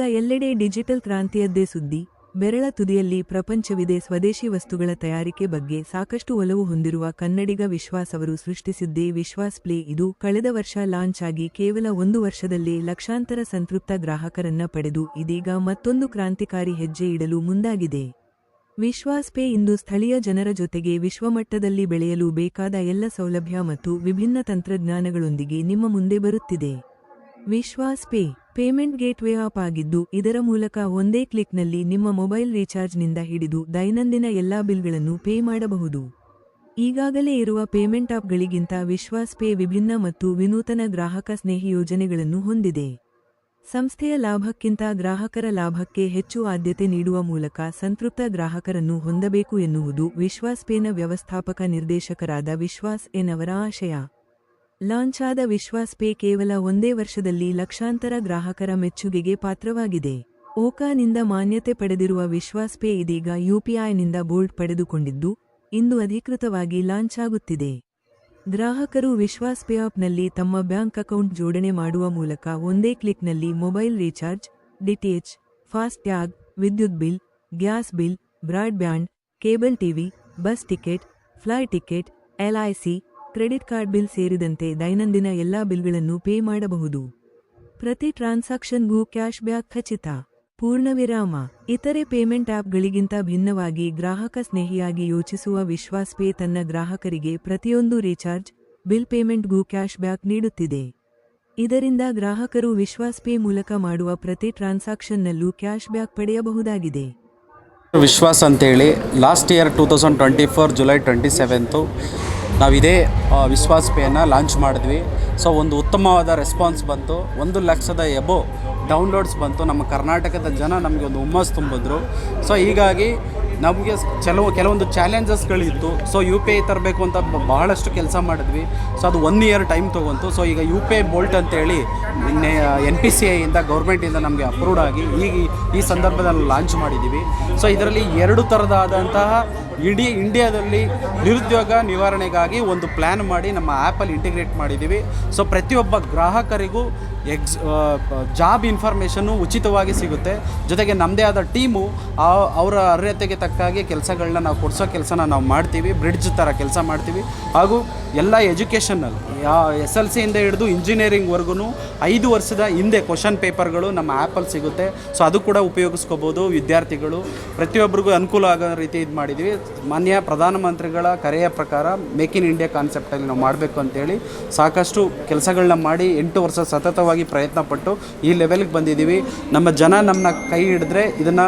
ಈಗ ಎಲ್ಲೆಡೆ ಡಿಜಿಟಲ್ ಕ್ರಾಂತಿಯದ್ದೇ ಸುದ್ದಿ. ಬೆರಳ ತುದಿಯಲ್ಲಿ ಪ್ರಪಂಚವಿದೆ ಸ್ವದೇಶಿ ವಸ್ತುಗಳ ತಯಾರಿಕೆ ಬಗ್ಗೆ ಸಾಕಷ್ಟು ಒಲವು ಹೊಂದಿರುವ ಕನ್ನಡಿಗ ವಿಶ್ವಾಸ್ ಅವರು ಸೃಷ್ಟಿಸಿದ್ದೇ ವಿಶ್ವಾಸ್ ಪ್ಲೇ. ಇದು ಕಳೆದ ವರ್ಷ ಲಾಂಚ್ ಆಗಿ ಕೇವಲ ಒಂದು ವರ್ಷದಲ್ಲಿ ಲಕ್ಷಾಂತರ ಸಂತೃಪ್ತ ಗ್ರಾಹಕರನ್ನ ಪಡೆದು ಇದೀಗ ಮತ್ತೊಂದು ಕ್ರಾಂತಿಕಾರಿ ಹೆಜ್ಜೆ ಇಡಲು ಮುಂದಾಗಿದೆ. ವಿಶ್ವಾಸ್ ಪೇ ಇಂದು ಸ್ಥಳೀಯ ಜನರ ಜೊತೆಗೆ ವಿಶ್ವಮಟ್ಟದಲ್ಲಿ ಬೆಳೆಯಲು ಬೇಕಾದ ಎಲ್ಲ ಸೌಲಭ್ಯ ಮತ್ತು ವಿಭಿನ್ನ ತಂತ್ರಜ್ಞಾನಗಳೊಂದಿಗೆ ನಿಮ್ಮ ಮುಂದೆ ಬರುತ್ತಿದೆ. Vishwas pay payment gateway app ಆಗಿದ್ದು, ಇದರ ಮೂಲಕ ಒಂದೇ ಕ್ಲಿಕ್ನಲ್ಲಿ ನಿಮ್ಮ ಮೊಬೈಲ್ ರೀಚಾರ್ಜ್ನಿಂದ ಹಿಡಿದು ದೈನಂದಿನ ಎಲ್ಲಾ ಬಿಲ್ಗಳನ್ನು ಪೇ ಮಾಡಬಹುದು. ಈಗಾಗಲೇ ಇರುವ ಪೇಮೆಂಟ್ ಆಪ್ಗಳಿಗಿಂತ ವಿಶ್ವಾಸ್ ಪೇ ವಿಭಿನ್ನ ಮತ್ತು ವಿನೂತನ ಗ್ರಾಹಕ ಸ್ನೇಹಿ ಯೋಜನೆಗಳನ್ನು ಹೊಂದಿದೆ. ಸಂಸ್ಥೆಯ ಲಾಭಕ್ಕಿಂತ ಗ್ರಾಹಕರ ಲಾಭಕ್ಕೆ ಹೆಚ್ಚು ಆದ್ಯತೆ ನೀಡುವ ಮೂಲಕ ಸಂತೃಪ್ತ ಗ್ರಾಹಕರನ್ನು ಹೊಂದಬೇಕು ಎನ್ನುವುದು ವಿಶ್ವಾಸ್ ಪೇನ ವ್ಯವಸ್ಥಾಪಕ ನಿರ್ದೇಶಕರಾದ ವಿಶ್ವಾಸ್ ಎನ್ ಅವರ ಆಶಯ. ಲಾಂಚ್ ಆದ ವಿಶ್ವಾಸ್ ಪೇ ಕೇವಲ ಒಂದೇ ವರ್ಷದಲ್ಲಿ ಲಕ್ಷಾಂತರ ಗ್ರಾಹಕರ ಮೆಚ್ಚುಗೆಗೆ ಪಾತ್ರವಾಗಿದೆ. ಓಕಾನಿಂದ ಮಾನ್ಯತೆ ಪಡೆದಿರುವ ವಿಶ್ವಾಸ್ ಪೇ ಇದೀಗ ಯುಪಿಐನಿಂದ ಬೋರ್ಡ್ ಪಡೆದುಕೊಂಡಿದ್ದು, ಇಂದು ಅಧಿಕೃತವಾಗಿ ಲಾಂಚ್ ಆಗುತ್ತಿದೆ ಗ್ರಾಹಕರು ವಿಶ್ವಾಸ್ ಪೇ ಆಪ್ನಲ್ಲಿ ತಮ್ಮ ಬ್ಯಾಂಕ್ ಅಕೌಂಟ್ ಜೋಡಣೆ ಮಾಡುವ ಮೂಲಕ ಒಂದೇ ಕ್ಲಿಕ್ನಲ್ಲಿ mobile recharge DTH fast tag, ವಿದ್ಯುತ್ bill, gas bill, broadband, cable TV, bus ticket, fly ticket LIC credit card bill ಸೇರಿದಂತೆ ದೈನಂದಿನ ಎಲ್ಲಾ ಬಿಲ್ಗಳನ್ನು ಪೇ ಮಾಡಬಹುದು. ಪ್ರತಿ ಟ್ರಾನ್ಸಾಕ್ಷನ್ಗೂ ಕ್ಯಾಶ್ ಬ್ಯಾಕ್ ಖಚಿತ. ಪೂರ್ಣವಿರಾಮ ಇತರೆ ಪೇಮೆಂಟ್ ಆಪ್ಗಳಿಗಿಂತ ಭಿನ್ನವಾಗಿ ಗ್ರಾಹಕ ಸ್ನೇಹಿಯಾಗಿ ಯೋಚಿಸುವ ವಿಶ್ವಾಸ್ ಪೇ ತನ್ನ ಗ್ರಾಹಕರಿಗೆ ಪ್ರತಿಯೊಂದು ರೀಚಾರ್ಜ್, ಬಿಲ್ ಪೇಮೆಂಟ್ಗೂ ಕ್ಯಾಶ್ ಬ್ಯಾಕ್ ನೀಡುತ್ತಿದೆ. ಇದರಿಂದ ಗ್ರಾಹಕರು ವಿಶ್ವಾಸ್ ಪೇ ಮೂಲಕ ಮಾಡುವ ಪ್ರತಿ ಟ್ರಾನ್ಸಾಕ್ಷನ್ನಲ್ಲೂ ಕ್ಯಾಶ್ ಬ್ಯಾಕ್ ಪಡೆಯಬಹುದಾಗಿದೆ. ವಿಶ್ವಾಸ್ ಅಂತೇಳಿ last year two thousand twenty four July twenty seventh ನಾವು ಇದೇ ವಿಶ್ವಾಸ್ ಲಾಂಚ್ ಮಾಡಿದ್ವಿ. ಸೊ ಒಂದು ಉತ್ತಮವಾದ ರೆಸ್ಪಾನ್ಸ್ ಬಂತು. ಒಂದು ಲಕ್ಷದ ಎಬೋ ಡೌನ್ಲೋಡ್ಸ್ ಬಂತು. ನಮ್ಮ ಕರ್ನಾಟಕದ ಜನ ನಮಗೆ ಒಂದು ಹುಮ್ಮಸ್ ತುಂಬಿದ್ರು. ಸೊ ಹೀಗಾಗಿ ನಮಗೆ ಕೆಲವು ಕೆಲವೊಂದು ಚಾಲೆಂಜಸ್ಗಳಿತ್ತು. ಸೊ ಯು ಪಿ ಐ ತರಬೇಕು ಅಂತ ಬಹಳಷ್ಟು ಕೆಲಸ ಮಾಡಿದ್ವಿ. ಸೊ ಅದು ಒನ್ ಇಯರ್ ಟೈಮ್ ತೊಗೊಂತು. ಸೊ ಈಗ ಯು ಪಿ ಐ ಬೋಲ್ಟ್ ಅಂತೇಳಿ ನಿನ್ನೆ ಎನ್ ಪಿ ಸಿ ಐಯಿಂದ ಗೌರ್ಮೆಂಟಿಂದ ನಮಗೆ ಅಪ್ರೂವ್ಡ್ ಆಗಿ ಈಗ ಈ ಸಂದರ್ಭದಲ್ಲಿ ಲಾಂಚ್ ಮಾಡಿದ್ದೀವಿ. ಸೊ ಇದರಲ್ಲಿ ಎರಡು ಥರದಾದಂತಹ ಇಡೀ ಇಂಡಿಯಾದಲ್ಲಿ ನಿರುದ್ಯೋಗ ನಿವಾರಣೆಗಾಗಿ ಒಂದು ಪ್ಲ್ಯಾನ್ ಮಾಡಿ ನಮ್ಮ ಆ್ಯಪಲ್ಲಿ ಇಂಟಿಗ್ರೇಟ್ ಮಾಡಿದ್ದೀವಿ. ಸೊ ಪ್ರತಿಯೊಬ್ಬ ಗ್ರಾಹಕರಿಗೂ ಎಕ್ಸ್ ಜಾಬ್ ಇನ್ಫಾರ್ಮೇಷನ್ನು ಉಚಿತವಾಗಿ ಸಿಗುತ್ತೆ. ಜೊತೆಗೆ ನಮ್ಮದೇ ಆದ ಟೀಮು ಅವರ ಅರ್ಹತೆಗೆ ತಕ್ಕಾಗಿ ಕೆಲಸಗಳನ್ನ ನಾವು ಕೊಡಿಸೋ ಕೆಲಸನ ನಾವು ಮಾಡ್ತೀವಿ. ಬ್ರಿಡ್ಜ್ ಥರ ಕೆಲಸ ಮಾಡ್ತೀವಿ. ಹಾಗೂ ಎಲ್ಲ ಎಜುಕೇಷನಲ್ಲಿ ಎಸ್ ಎಲ್ ಸಿಯಿಂದ ಹಿಡಿದು ಇಂಜಿನಿಯರಿಂಗ್ವರೆಗೂ ಐದು ವರ್ಷದ ಹಿಂದೆ ಕ್ವಶನ್ ಪೇಪರ್ಗಳು ನಮ್ಮ ಆ್ಯಪಲ್ಲಿ ಸಿಗುತ್ತೆ. ಸೊ ಅದು ಕೂಡ ಉಪಯೋಗಿಸ್ಕೋಬೋದು ವಿದ್ಯಾರ್ಥಿಗಳು. ಪ್ರತಿಯೊಬ್ಬರಿಗೂ ಅನುಕೂಲ ಆಗೋ ರೀತಿ ಇದು ಮಾಡಿದ್ದೀವಿ. ಮಾನ್ಯ ಪ್ರಧಾನಮಂತ್ರಿಗಳ ಕರೆಯ ಪ್ರಕಾರ ಮೇಕ್ ಇನ್ ಇಂಡಿಯಾ ಕಾನ್ಸೆಪ್ಟಲ್ಲಿ ನಾವು ಮಾಡಬೇಕು ಅಂತೇಳಿ ಸಾಕಷ್ಟು ಕೆಲಸಗಳನ್ನ ಮಾಡಿ ಎಂಟು ವರ್ಷ ಸತತವಾಗಿ ಪ್ರಯತ್ನ ಪಟ್ಟು ಈ ಲೆವೆಲ್ಗೆ ಬಂದಿದ್ದೀವಿ. ನಮ್ಮ ಜನ ನಮ್ಮನ್ನ ಕೈ ಹಿಡಿದ್ರೆ ಇದನ್ನು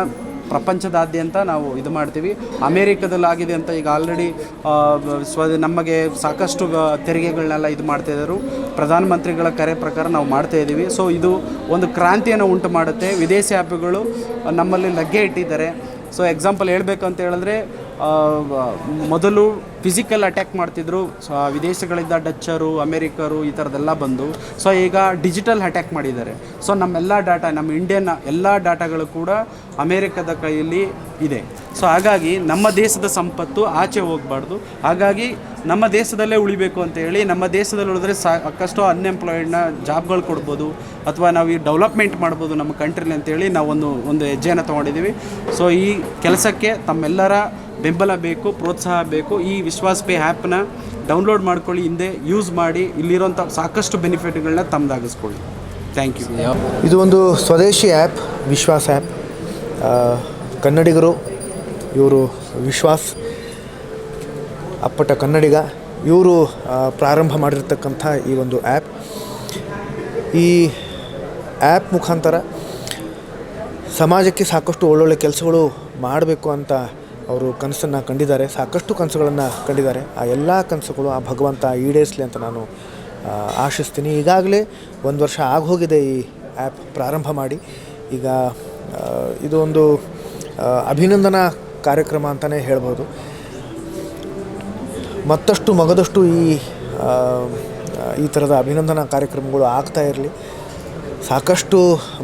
ಪ್ರಪಂಚದಾದ್ಯಂತ ನಾವು ಇದು ಮಾಡ್ತೀವಿ. ಅಮೇರಿಕದಲ್ಲಿ ಆಗಿದೆ ಅಂತ ಈಗ ಆಲ್ರೆಡಿ ಸ್ವ, ನಮಗೆ ಸಾಕಷ್ಟು ತೆರಿಗೆಗಳನ್ನೆಲ್ಲ ಇದು ಮಾಡ್ತಾಯಿದ್ದರು ಪ್ರಧಾನಮಂತ್ರಿಗಳ ಕರೆ ಪ್ರಕಾರ ನಾವು ಮಾಡ್ತಾ ಇದ್ದೀವಿ. ಸೊ ಇದು ಒಂದು ಕ್ರಾಂತಿಯನ್ನು ಉಂಟು ಮಾಡುತ್ತೆ. ವಿದೇಶಿ ಆ್ಯಪ್ಗಳು ನಮ್ಮಲ್ಲಿ ಲಗ್ಗೆ ಇಟ್ಟಿದ್ದಾರೆ. ಸೊ ಎಕ್ಸಾಂಪಲ್ ಹೇಳಬೇಕು ಅಂತ ಹೇಳಿದ್ರೆ ಮೊದಲು ಫಿಸಿಕಲ್ ಅಟ್ಯಾಕ್ ಮಾಡ್ತಿದ್ರು. ಸೊ ವಿದೇಶಗಳಿಂದ ಡಚ್ಚರು, ಅಮೇರಿಕರು ಈ ಥರದ್ದೆಲ್ಲ ಬಂದು ಸೊ ಈಗ ಡಿಜಿಟಲ್ ಅಟ್ಯಾಕ್ ಮಾಡಿದ್ದಾರೆ. ಸೊ ನಮ್ಮೆಲ್ಲ ಡಾಟಾ ನಮ್ಮ ಇಂಡಿಯನ್ ಎಲ್ಲ ಡಾಟಾಗಳು ಕೂಡ ಅಮೇರಿಕದ ಕೈಯಲ್ಲಿ ಇದೆ. ಸೊ ಹಾಗಾಗಿ ನಮ್ಮ ದೇಶದ ಸಂಪತ್ತು ಆಚೆ ಹೋಗಬಾರ್ದು. ಹಾಗಾಗಿ ನಮ್ಮ ದೇಶದಲ್ಲೇ ಉಳಿಬೇಕು ಅಂತ ಹೇಳಿ, ನಮ್ಮ ದೇಶದಲ್ಲಿ ಉಳಿದ್ರೆ ಸಾಕಷ್ಟು ಅನ್ಎಂಪ್ಲಾಯ್ಡ್ನ ಜಾಬ್ಗಳು ಕೊಡ್ಬೋದು, ಅಥವಾ ನಾವು ಈ ಡೆವಲಪ್ಮೆಂಟ್ ಮಾಡ್ಬೋದು ನಮ್ಮ ಕಂಟ್ರಿಲಿ ಅಂತೇಳಿ ನಾವು ಒಂದು ಒಂದು ಹೆಜ್ಜೆಯನ್ನು ತೊಗೊಂಡಿದ್ದೀವಿ. ಸೊ ಈ ಕೆಲಸಕ್ಕೆ ತಮ್ಮೆಲ್ಲರ ಬೆಂಬಲ ಬೇಕು, ಪ್ರೋತ್ಸಾಹ ಬೇಕು. ಈ ವಿಶ್ವಾಸ್ ಪೇ ಆ್ಯಪ್ನ ಡೌನ್ಲೋಡ್ ಮಾಡ್ಕೊಳ್ಳಿ, ಹಿಂದೆ ಯೂಸ್ ಮಾಡಿ, ಇಲ್ಲಿರೋಂಥ ಸಾಕಷ್ಟು ಬೆನಿಫಿಟ್ಗಳನ್ನ ತಮ್ಮದಾಗಿಸ್ಕೊಳ್ಳಿ ಥ್ಯಾಂಕ್ ಯು ಇದು ಒಂದು ಸ್ವದೇಶಿ ಆ್ಯಪ್, ವಿಶ್ವಾಸ್ ಆ್ಯಪ್. ಕನ್ನಡಿಗರು, ಇವರು ವಿಶ್ವಾಸ್, ಅಪ್ಪಟ ಕನ್ನಡಿಗ, ಇವರು ಪ್ರಾರಂಭ ಮಾಡಿರ್ತಕ್ಕಂಥ ಈ ಒಂದು ಆ್ಯಪ್. ಈ ಆ್ಯಪ್ ಮುಖಾಂತರ ಸಮಾಜಕ್ಕೆ ಸಾಕಷ್ಟು ಒಳ್ಳೊಳ್ಳೆ ಕೆಲಸಗಳು ಮಾಡಬೇಕು ಅಂತ ಅವರು ಕನಸನ್ನು ಕಂಡಿದ್ದಾರೆ, ಸಾಕಷ್ಟು ಕನಸುಗಳನ್ನು ಕಂಡಿದ್ದಾರೆ. ಆ ಎಲ್ಲ ಕನಸುಗಳು ಆ ಭಗವಂತ ಈಡೇರಿಸಲಿ ಅಂತ ನಾನು ಆಶಿಸ್ತೀನಿ. ಈಗಾಗಲೇ ಒಂದು ವರ್ಷ ಆಗೋಗಿದೆ ಈ ಆ್ಯಪ್ ಪ್ರಾರಂಭ ಮಾಡಿ. ಈಗ ಇದು ಒಂದು ಅಭಿನಂದನಾ ಕಾರ್ಯಕ್ರಮ ಅಂತಲೇ ಹೇಳ್ಬೋದು. ಮತ್ತಷ್ಟು ಮಗದಷ್ಟು ಈ ಈ ಥರದ ಅಭಿನಂದನಾ ಕಾರ್ಯಕ್ರಮಗಳು ಆಗ್ತಾ ಇರಲಿ. ಸಾಕಷ್ಟು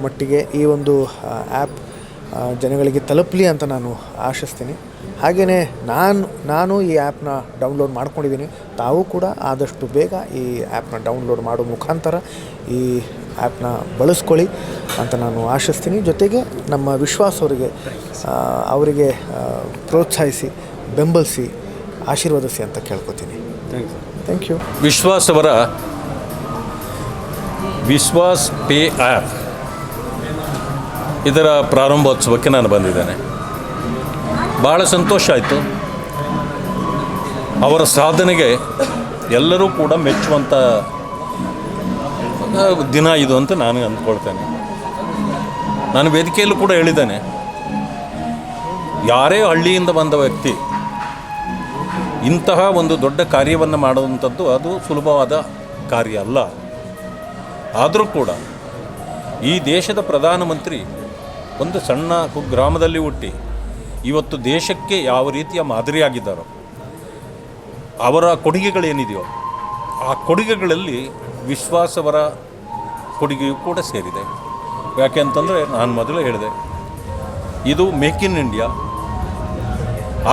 ಮಟ್ಟಿಗೆ ಈ ಒಂದು ಆ್ಯಪ್ ಜನಗಳಿಗೆ ತಲುಪಲಿ ಅಂತ ನಾನು ಆಶಿಸ್ತೀನಿ. ಹಾಗೆಯೇ ನಾನು ನಾನು ಈ ಆ್ಯಪ್ನ ಡೌನ್ಲೋಡ್ ಮಾಡ್ಕೊಂಡಿದ್ದೀನಿ. ತಾವು ಕೂಡ ಆದಷ್ಟು ಬೇಗ ಈ ಆ್ಯಪ್ನ ಡೌನ್ಲೋಡ್ ಮಾಡೋ ಮುಖಾಂತರ ಈ ಆ್ಯಪ್ನ ಬಳಸ್ಕೊಳ್ಳಿ ಅಂತ ನಾನು ಆಶಿಸ್ತೀನಿ. ಜೊತೆಗೆ ನಮ್ಮ ವಿಶ್ವಾಸ ಅವರಿಗೆ ಅವರಿಗೆ ಪ್ರೋತ್ಸಾಹಿಸಿ ಬೆಂಬಲಿಸಿ ಆಶೀರ್ವದಿಸಿ ಅಂತ ಕೇಳ್ಕೊತೀನಿ. ಥ್ಯಾಂಕ್ ಯು ವಿಶ್ವಾಸ್ ಅವರ ವಿಶ್ವಾಸ್ ಪೇ ಆ್ಯಪ್. ಇದರ ಪ್ರಾರಂಭೋತ್ಸವಕ್ಕೆ ನಾನು ಬಂದಿದ್ದೇನೆ. ಭಾಳ ಸಂತೋಷ ಆಯಿತು. ಅವರ ಸಾಧನೆಗೆ ಎಲ್ಲರೂ ಕೂಡ ಮೆಚ್ಚುವಂಥ ದಿನ ಇದು ಅಂತ ನಾನು ಅಂದ್ಕೊಳ್ತೇನೆ. ನಾನು ವೇದಿಕೆಯಲ್ಲೂ ಕೂಡ ಹೇಳಿದ್ದೇನೆ. ಯಾರೇ ಹಳ್ಳಿಯಿಂದ ಬಂದ ವ್ಯಕ್ತಿ ಇಂತಹ ಒಂದು ದೊಡ್ಡ ಕಾರ್ಯವನ್ನು ಮಾಡುವಂಥದ್ದು ಅದು ಸುಲಭವಾದ ಕಾರ್ಯ ಅಲ್ಲ. ಆದರೂ ಕೂಡ ಈ ದೇಶದ ಪ್ರಧಾನಮಂತ್ರಿ ಒಂದು ಸಣ್ಣ ಕುಗ್ರಾಮದಲ್ಲಿ ಹುಟ್ಟಿ ಇವತ್ತು ದೇಶಕ್ಕೆ ಯಾವ ರೀತಿಯ ಮಾದರಿಯಾಗಿದ್ದಾರೋ, ಅವರ ಕೊಡುಗೆಗಳೇನಿದೆಯೋ ಆ ಕೊಡುಗೆಗಳಲ್ಲಿ ವಿಶ್ವಾಸವರ ಕೊಡುಗೆಯೂ ಕೂಡ ಸೇರಿದೆ. ಯಾಕೆ ಅಂತಂದರೆ ನಾನು ಮೊದಲು ಹೇಳಿದೆ, ಇದು make in India,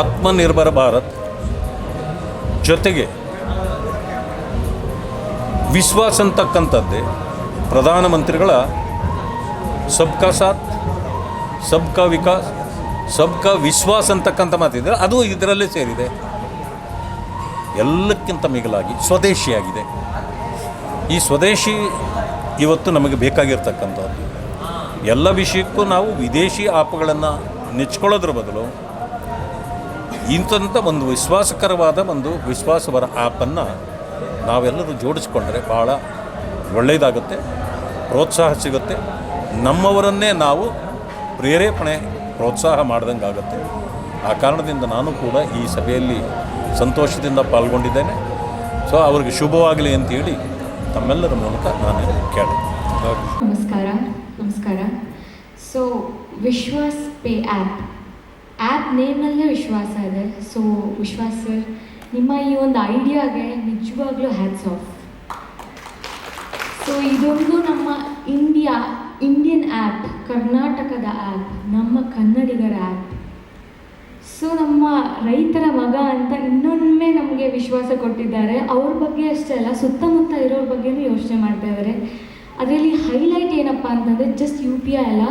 Aatmanirbhar Bharat ಜೊತೆಗೆ ವಿಶ್ವಾಸ ಅಂತಕ್ಕಂಥದ್ದೇ ಪ್ರಧಾನಮಂತ್ರಿಗಳ ಸಬ್ಕಾ ಸಾಥ್ ಸಬ್ಕಾ ವಿಕಾಸ್ ಸಬ್ಕ ವಿಶ್ವಾಸ ಅಂತಕ್ಕಂಥ ಮಾತಿದ್ರೆ ಅದು ಇದರಲ್ಲೇ ಸೇರಿದೆ. ಎಲ್ಲಕ್ಕಿಂತ ಮಿಗಿಲಾಗಿ ಸ್ವದೇಶಿಯಾಗಿದೆ. ಈ ಸ್ವದೇಶಿ ಇವತ್ತು ನಮಗೆ ಬೇಕಾಗಿರ್ತಕ್ಕಂಥದ್ದು. ಎಲ್ಲ ವಿಷಯಕ್ಕೂ ನಾವು ವಿದೇಶಿ ಆ್ಯಪ್ಗಳನ್ನು ನೆಚ್ಕೊಳ್ಳೋದ್ರ ಬದಲು ಇಂಥ ಒಂದು ವಿಶ್ವಾಸಕರವಾದ ಒಂದು ವಿಶ್ವಾಸವರ ಆ್ಯಪನ್ನು ನಾವೆಲ್ಲರೂ ಜೋಡಿಸ್ಕೊಂಡ್ರೆ ಭಾಳ ಒಳ್ಳೆಯದಾಗುತ್ತೆ, ಪ್ರೋತ್ಸಾಹ ಸಿಗುತ್ತೆ. ನಮ್ಮವರನ್ನೇ ನಾವು ಪ್ರೇರೇಪಣೆ, ಪ್ರೋತ್ಸಾಹ ಮಾಡ್ದಂಗೆ ಆಗುತ್ತೆ ಆ ಕಾರಣದಿಂದ ನಾನು ಕೂಡ ಈ ಸಭೆಯಲ್ಲಿ ಸಂತೋಷದಿಂದ ಪಾಲ್ಗೊಂಡಿದ್ದೇನೆ. ಸೊ, ಅವ್ರಿಗೆ ಶುಭವಾಗಲಿ ಅಂತೇಳಿ ತಮ್ಮೆಲ್ಲರ ಮೂಲಕ ನಾನು ಕೇಳಿ ನಮಸ್ಕಾರ ನಮಸ್ಕಾರ. So Vishwas pay app. App ನೇಮ್ನಲ್ಲೇ ವಿಶ್ವಾಸ ಇದೆ. ಸೊ ವಿಶ್ವಾಸ್ ಸರ್, ನಿಮ್ಮ ಈ ಒಂದು ಐಡಿಯಾಗೆ ನಿಜವಾಗ್ಲೂ ಹ್ಯಾಟ್ಸ್ ಆಫ್ ಸೊ ಇದೊಂದು ನಮ್ಮ ಇಂಡಿಯಾ ಇಂಡಿಯನ್ ಆ್ಯಪ್ ಕರ್ನಾಟಕದ ಆ್ಯಪ್ ನಮ್ಮ ಕನ್ನಡಿಗರ ಆ್ಯಪ್ ಸೊ ನಮ್ಮ ರೈತರ ಮಗ ಅಂತ ಇನ್ನೊಮ್ಮೆ ನಮಗೆ ವಿಶ್ವಾಸ ಕೊಟ್ಟಿದ್ದಾರೆ. ಅವ್ರ ಬಗ್ಗೆ ಅಷ್ಟೇ ಅಲ್ಲ, ಸುತ್ತಮುತ್ತ ಇರೋರ ಬಗ್ಗೆನೂ ಯೋಚನೆ ಮಾಡ್ತಾ ಇದ್ದಾರೆ ಅದರಲ್ಲಿ ಹೈಲೈಟ್ ಏನಪ್ಪ ಅಂತಂದರೆ ಜಸ್ಟ್ ಯು ಪಿ ಐ ಅಲ್ಲ.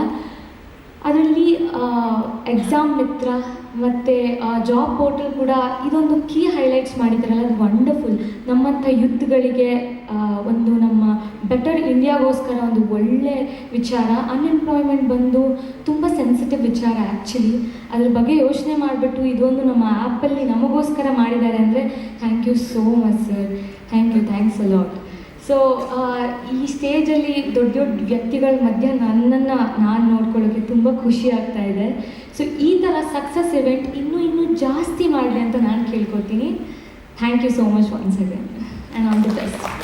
ಅದರಲ್ಲಿ ಎಕ್ಸಾಮ್ ಮಿತ್ರ ಮತ್ತು ಜಾಬ್ ಪೋರ್ಟಲ್ ಕೂಡ ಇದೊಂದು ಕೀ ಹೈಲೈಟ್ಸ್ ಮಾಡಿದ್ದಾರಲ್ಲ, ಅದು ವಂಡರ್ಫುಲ್ ನಮ್ಮಂಥ ಯುದ್ಧಗಳಿಗೆ ಒಂದು ನಮ್ಮ ಬೆಟರ್ ಇಂಡಿಯಾಗೋಸ್ಕರ ಒಂದು ಒಳ್ಳೆ ವಿಚಾರ ಅನ್ಎಂಪ್ಲಾಯ್ಮೆಂಟ್ ಬಂದು ತುಂಬ ಸೆನ್ಸಿಟಿವ್ ವಿಚಾರ ಆ್ಯಕ್ಚುಲಿ ಅದ್ರ ಬಗ್ಗೆ ಯೋಚನೆ ಮಾಡಿಬಿಟ್ಟು ಇದೊಂದು ನಮ್ಮ ಆ್ಯಪಲ್ಲಿ ನಮಗೋಸ್ಕರ ಮಾಡಿದ್ದಾರೆ ಅಂದರೆ thank you so much sir thank you thanks a lot so ಈ ಸ್ಟೇಜಲ್ಲಿ ದೊಡ್ಡ ದೊಡ್ಡ ವ್ಯಕ್ತಿಗಳ ಮಧ್ಯೆ ನನ್ನನ್ನು ನಾನು ನೋಡ್ಕೊಳ್ಳೋಕ್ಕೆ ತುಂಬ ಖುಷಿ ಆಗ್ತಾ ಇದೆ. ಸೊ ಈ ಥರ ಸಕ್ಸಸ್ ಇವೆಂಟ್ ಇನ್ನೂ ಇನ್ನೂ ಜಾಸ್ತಿ ಮಾಡಲಿ ಅಂತ ನಾನು ಕೇಳ್ಕೊತೀನಿ. Thank you so much once again and all the best